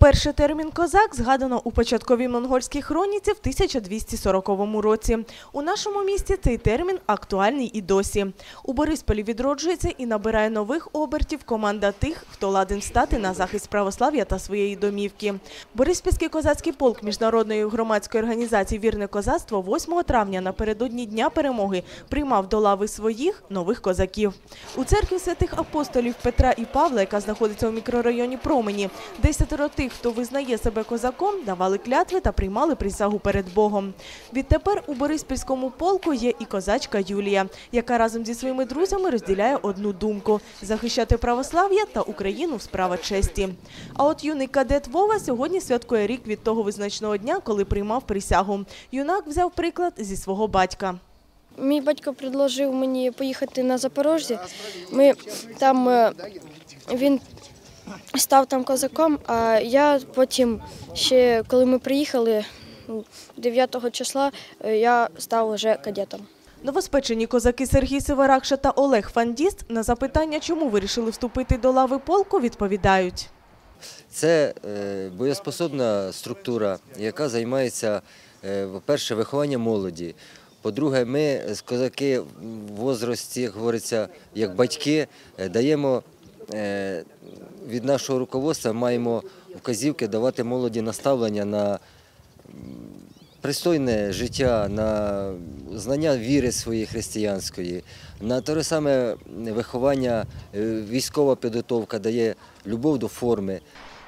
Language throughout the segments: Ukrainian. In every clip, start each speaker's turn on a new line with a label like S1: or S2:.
S1: Вперше термін козак згадано у початковій монгольській хроніці в 1240 році. У нашому місті цей термін актуальний і досі. У Борисполі відроджується і набирає нових обертів команда тих, хто ладен стати на захист православ'я та своєї домівки. Бориспільський козацький полк міжнародної громадської організації Вірне козацтво 8 травня напередодні Дня перемоги приймав до лави своїх нових козаків. У церкві святих апостолів Петра і Павла, яка знаходиться у мікрорайоні Промені, десятеро тих, хто визнає себе козаком, давали клятви та приймали присягу перед Богом. Відтепер у Бориспільському полку є і козачка Юлія, яка разом зі своїми друзями розділяє одну думку – захищати православ'я та Україну в справа честі. А от юний кадет Вова сьогодні святкує рік від того визначного дня, коли приймав присягу. Юнак взяв приклад зі свого батька.
S2: Мій батько предложив мені поїхати на Запорожжя. Ми там е, він став там козаком, а я потім ще коли ми приїхали ну, 9 числа, е, я став вже кадетом.
S1: Новоспечені козаки Сергій Северакша та Олег Фандіст на запитання, чому вирішили вступити до лави полку, відповідають.
S3: Це е, боєспособна структура, яка займається, е, по-перше, вихованням молоді. По-друге, ми з козаки в возрасті, як говориться, як батьки, е, даємо е, від нашого руководства, маємо вказівки давати молоді наставлення на пристойне життя, на знання віри своєї християнської, на те саме виховання, е, військова підготовка дає любов до форми.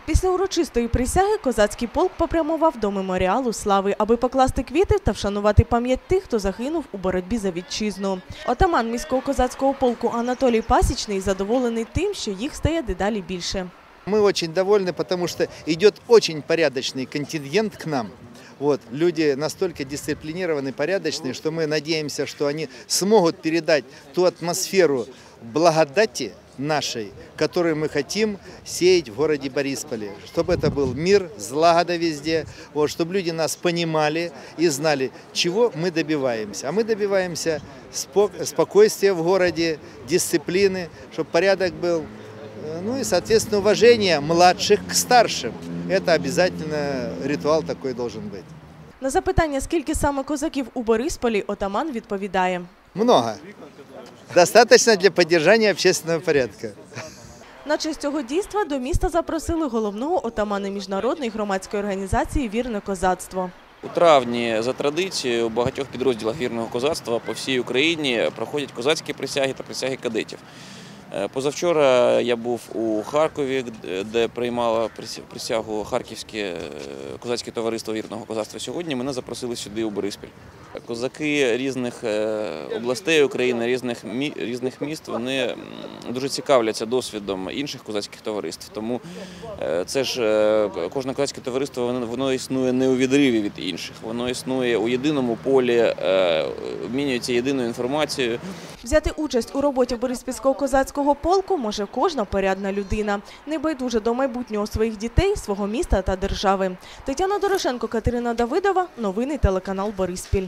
S1: Після урочистої присяги козацький полк попрямував до меморіалу слави, аби покласти квіти та вшанувати пам'ять тих, хто загинув у боротьбі за вітчизну. Отаман міського козацького полку Анатолій Пасічний задоволений тим, що їх стає дедалі більше.
S4: Мы очень довольны, потому что идет очень порядочный контингент к нам. Вот, люди настолько дисциплинированные, порядочные, что мы надеемся, что они смогут передать ту атмосферу благодати нашей, которую мы хотим сеять в городе Борисполе. Чтобы это был мир, злагода везде, вот, чтобы люди нас понимали и знали, чего мы добиваемся. А мы добиваемся спок- спокойствия в городе, дисциплины, чтобы порядок был Э, ну и, соответственно, уважение младших к старшим. Это обязательно ритуал такой должен быть.
S1: На запитання, скільки саме козаків у Борисполі, отаман відповідає.
S4: Много. Достаточно для поддержания общественного порядка.
S1: На честь цього дійства до міста запросили головного отамана міжнародної громадської організації Вірне козацтво.
S5: У травні за традицією у багатьох підрозділах вірного козацтва по всій Україні проходять козацькі присяги та присяги кадетів. Е, Позавчора я був у Харкові, де приймало прися- присягу Харківське е, козацьке товариство вірного козацтва. Сьогодні мене запросили сюди у Бориспіль. Козаки різних е, областей України, різних мі- різних міст, вони дуже цікавляться досвідом інших козацьких товариств. Тому е, це ж е, кожне козацьке товариство воно, воно існує не у відриві від інших, воно існує у єдиному полі, обмінюється єдиною інформацією.
S1: Взяти участь у роботі Бориспільського козацького полку може кожна порядна людина, небайдужа до майбутнього своїх дітей, свого міста та держави. Тетяна Дорошенко, Катерина Давидова. Новини телеканал Бориспіль.